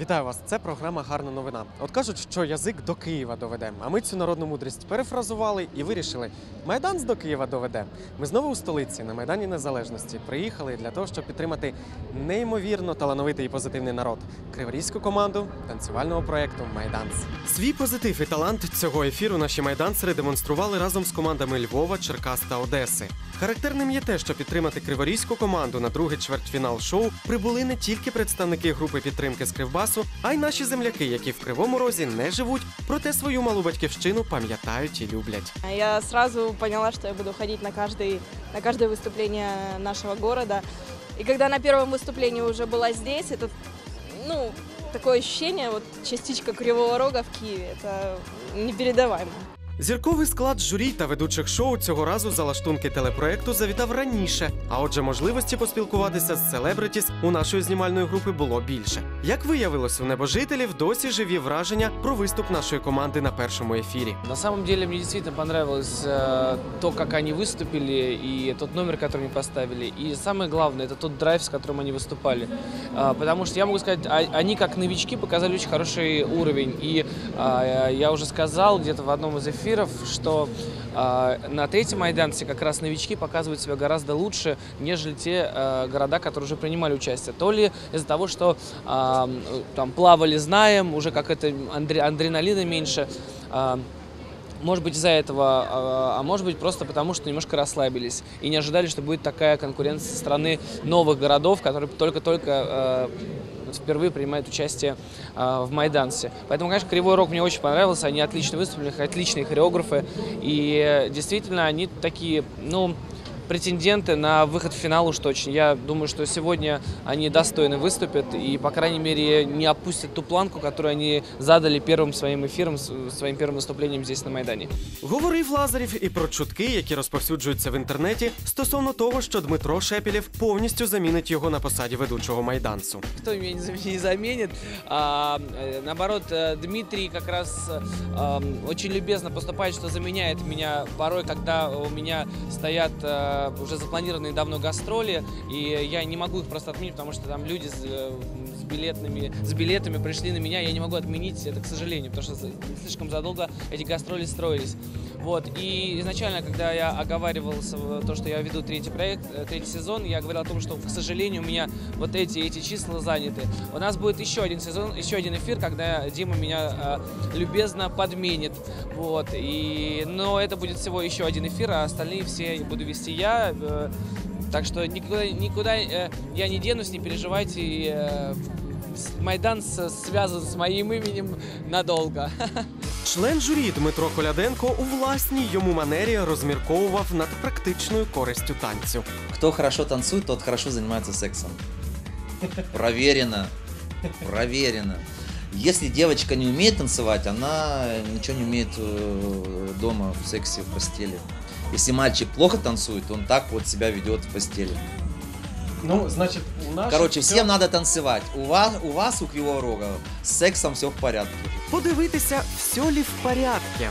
Вітаю вас! Це програма Гарна новина. От кажуть, що язик до Києва доведе. А ми цю народну мудрість перефразували і вирішили. Майдан до Києва доведе. Ми знову у столиці на Майдані Незалежності приїхали для того, щоб підтримати неймовірно талановитий і позитивний народ криворізьку команду танцювального проєкту Майданс. Свій позитив і талант цього ефіру наші майданцери демонстрували разом з командами Львова, Черкас та Одеси. Характерним є те, що підтримати криворізьку команду на другий чвертьфінал шоу прибули не тільки представники групи підтримки з Кривбасу, а й наші земляки, які в Кривому Розі не живуть, проте свою малу батьківщину пам'ятають і люблять. Я сразу поняла, что я буду ходить на, каждый, на каждое выступление нашего города. И когда на первом выступлении уже была здесь, это, ну, такое ощущение, вот частичка Кривого Рога в Киеве, это непередаваемо. Зірковий склад журі та ведучих шоу цього разу за лаштунки телепроекту завітав раніше. А отже, можливості поспілкуватися з селебритіс у нашої знімальної групи було більше. Як виявилось, у небожителів досі живі враження про виступ нашої команди на першому ефірі. На самом деле мне действительно понравилось э, то, как они выступили, и тот номер, который они поставили. И самое главное, это тот драйв, с которым они выступали. А, потому что я могу сказать, а- они как новички показали очень хороший уровень. И а, я уже сказал где-то в одном из Эфиров, что а, на третьем Майданце как раз новички показывают себя гораздо лучше, нежели те э, города, которые уже принимали участие. То ли из-за того, что м, там плавали, знаем, уже как это адреналина меньше. а, может быть из-за этого, а может быть просто потому, что немножко расслабились и не ожидали, что будет такая конкуренция со стороны новых городов, которые только-только э, впервые принимают участие э, в Майдансе. Поэтому, конечно, Кривой Рог мне очень понравился, они отлично выступили, у них отличные хореографы, и э, действительно они такие, ну, претенденты на выход в финал уж точно. Я думаю, что сегодня они достойно выступят и, по крайней мере, не опустят ту планку, которую они задали первым своим эфиром, с- своим первым выступлением здесь на Майдане. Говорив Лазарів і про чутки, які розповсюджуються в інтернеті, стосовно того, що Дмитро Шепілєв повністю замінить його на посаді ведучого майдансу. Кто меня не зам- не заменит? А, э, наоборот, э, Дмитрий как раз э, ам, очень любезно поступает, что заменяет меня порой, когда у меня стоят э, уже запланированные давно гастроли, и я не могу их просто отменить, потому что там люди э, билетными, с билетами пришли на меня, я не могу отменить это, к сожалению, потому что слишком задолго эти гастроли строились. Вот, и изначально, когда я оговаривался в то, что я веду третий проект, э, третий сезон, я говорил о том, что, к сожалению, у меня вот эти, эти числа заняты. У нас будет еще один сезон, еще один эфир, когда Дима меня э, любезно подменит. Вот, и, но это будет всего еще один эфир, а остальные все буду вести я. э, так что никуда, никуда э, я не денусь, не переживайте. э, Майдан с- связан с моим именем надолго. Член журі Дмитро Коляденко у власній йому манері розмірковував над практичною користю танцю. Кто хорошо танцует, тот хорошо занимается сексом. Проверено. Проверено. Если девочка не умеет танцевать, она ничего не умеет э, дома в сексе, в постели. Если мальчик плохо танцует, он так вот себя ведет в постели. Ну, значить, у нас Короче, всем надо танцевать. У вас, у вас, у Кривого Рога, с сексом все в порядке. подивитися, все лі в порядке.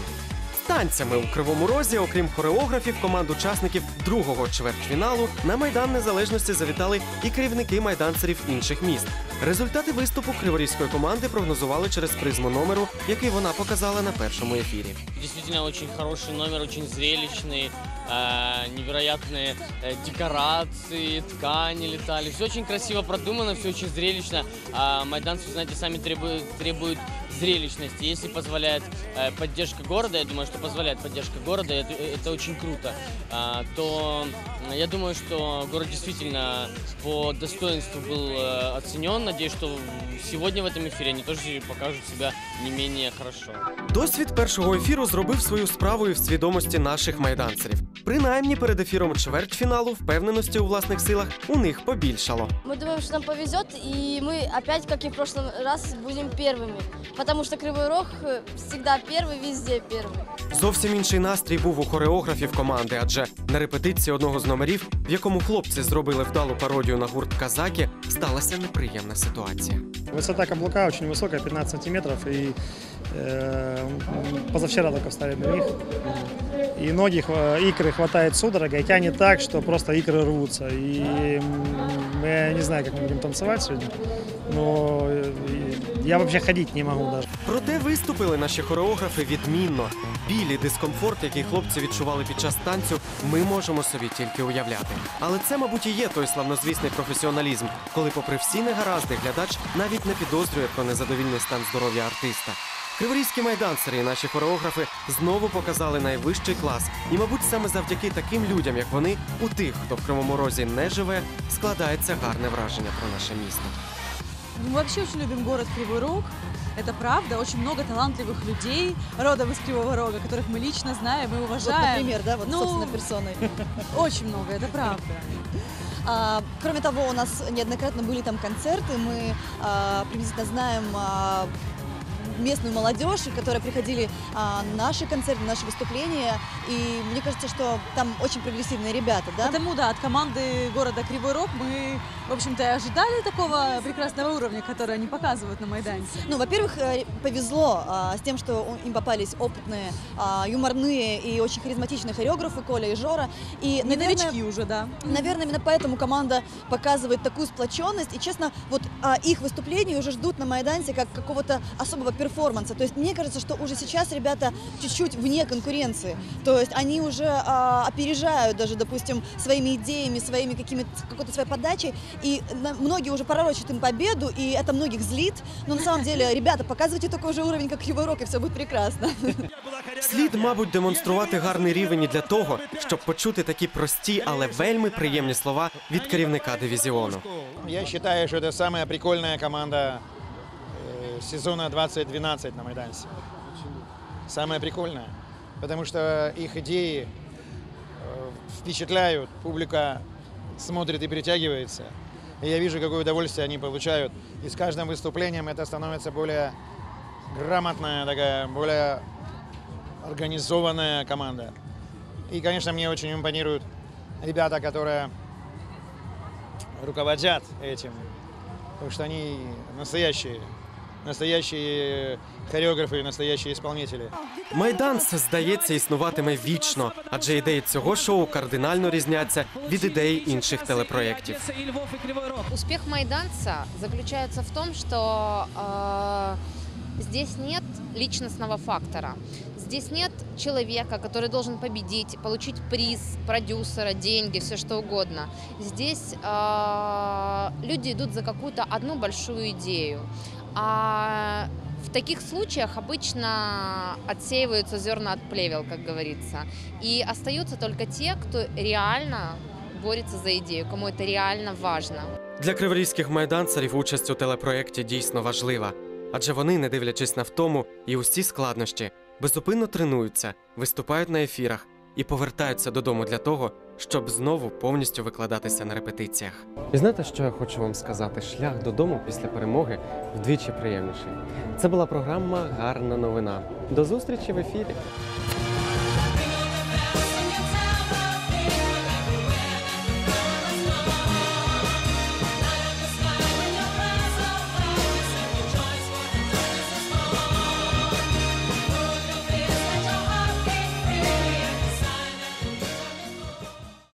З танцями у кривому розі, окрім хореографів, команд учасників другого чвертьфіналу на майдан незалежності завітали і керівники майданцерів інших міст. Результати виступу криворізької команди прогнозували через призму номеру, який вона показала на першому ефірі. Действительно очень хороший номер, очень зрелищный, э, невероятные э, декорации, ткани летали. Все очень красиво продумано, все очень зрелищно. А майданцы, вы знаете, сами требуют, требуют зрелищности. Если позволяет э, поддержка города, я думаю, что позволяет поддержка города, это, это очень круто, а, то м, я думаю, что город действительно по достоинству был э, оценен. Надеюсь, что сегодня в этом эфире они тоже покажут себя не менее хорошо. Досвід першого ефіру зробив свою справу і в свідомості наших майданцерів. Принаймні перед ефіром чвертьфіналу впевненості у власних силах у них побільшало. Мы думаем, что нам повезет, и мы опять, как и в прошлом раз, будем первыми. Потому что Кривой Рог э, всегда первый, везде первый. Зовсім інший настрій був у хореографів команди, адже на репетиції одного з номерів, в якому хлопці зробили вдалу пародію на гурт Казаки, сталася неприємна ситуація. Высота каблука очень высокая, 15 сантиметров, и э, м, позавчера только встали на них. И ноги, хва- икры хватает судорога, и тянет так, что просто икры рвутся. И м, я не знаю, как мы будем танцевать сегодня, но э, и я вообще ходить не могу даже. Проте виступили наші хореографи відмінно. Біль і дискомфорт, який хлопці відчували під час танцю, ми можемо собі тільки уявляти. Але це, мабуть, і є той славнозвісний професіоналізм, коли, попри всі негаразди, глядач навіть не підозрює про незадовільний стан здоров'я артиста. Криворізькі майдансери і наші хореографи знову показали найвищий клас. І, мабуть, саме завдяки таким людям, як вони, у тих, хто в Кривому Розі не живе, складається гарне враження про наше місто. Мы вообще очень любим город Кривой Рог. Это правда. Очень много талантливых людей, родом из Кривого Рога, которых мы лично знаем и Вот, уважаем. например, да, вот Ну, собственно персоной. Очень много, это правда. А, кроме того, у нас неоднократно были там концерты, мы а, приблизительно знаем а, местную молодежь, которые приходили а, на наши концерты, на наши выступления, и мне кажется, что там очень прогрессивные ребята, да? Потому, да, от команды города Кривой Рог мы, в общем-то, и ожидали такого прекрасного уровня, который они показывают на Майдане. Ну, во-первых, э, повезло а, с тем, что им попались опытные, а, юморные и очень харизматичные хореографы Коля и Жора. И, Не наверное, новички уже, да. Наверное, именно поэтому команда показывает такую сплоченность. И, честно, вот а, их выступления уже ждут на Майдансе как какого-то особого перформанса. То есть мне кажется, что уже сейчас ребята чуть-чуть вне конкуренции. То есть они уже а, опережают даже, допустим, своими идеями, своими какими-то какой-то своей подачей. И на- многие уже пророчат им победу, и это многих злит. Но на самом деле, ребята, показывайте такой же уровень, как Кривой Рог, и все будет прекрасно. Слід, мабуть, демонструвати гарний рівень і для того, щоб почути такі прості, але вельми приємні слова від керівника дивізіону. Я считаю, что это самая прикольная команда э, сезона 2012 на Майдансе. Самая прикольная. Потому что их идеи э, впечатляют, публика смотрит и притягивается. И я вижу, какое удовольствие они получают. И с каждым выступлением это становится более грамотная, такая, более организованная команда. И, конечно, мне очень импонируют ребята, которые руководят этим, потому что они настоящие, настоящие хореографы, настоящие исполнители. Майданс, здається, існуватиме вічно, адже ідеї цього шоу кардинально різняться від ідей інших телепроєктів. Успех Майданца заключается в том, что э, здесь нет личностного фактора. Здесь нет человека, который должен победить, получить приз, продюсера, деньги, все что угодно. Здесь э, люди идут за какую-то одну большую идею. А в таких случаях обычно отсеиваются зерна от плевел, как говорится. И остаются только те, кто реально борется за идею, кому это реально важно. Для криворізьких майданцерів участь у телепроєкті дійсно важлива, адже вони, не дивлячись на втому і усі складнощі, безупинно тренуються, виступають на ефірах і повертаються додому для того, щоб знову повністю викладатися на репетиціях. І знаєте, що я хочу вам сказати? Шлях додому після перемоги вдвічі приємніший. Це була програма Гарна новина. До зустрічі в ефірі.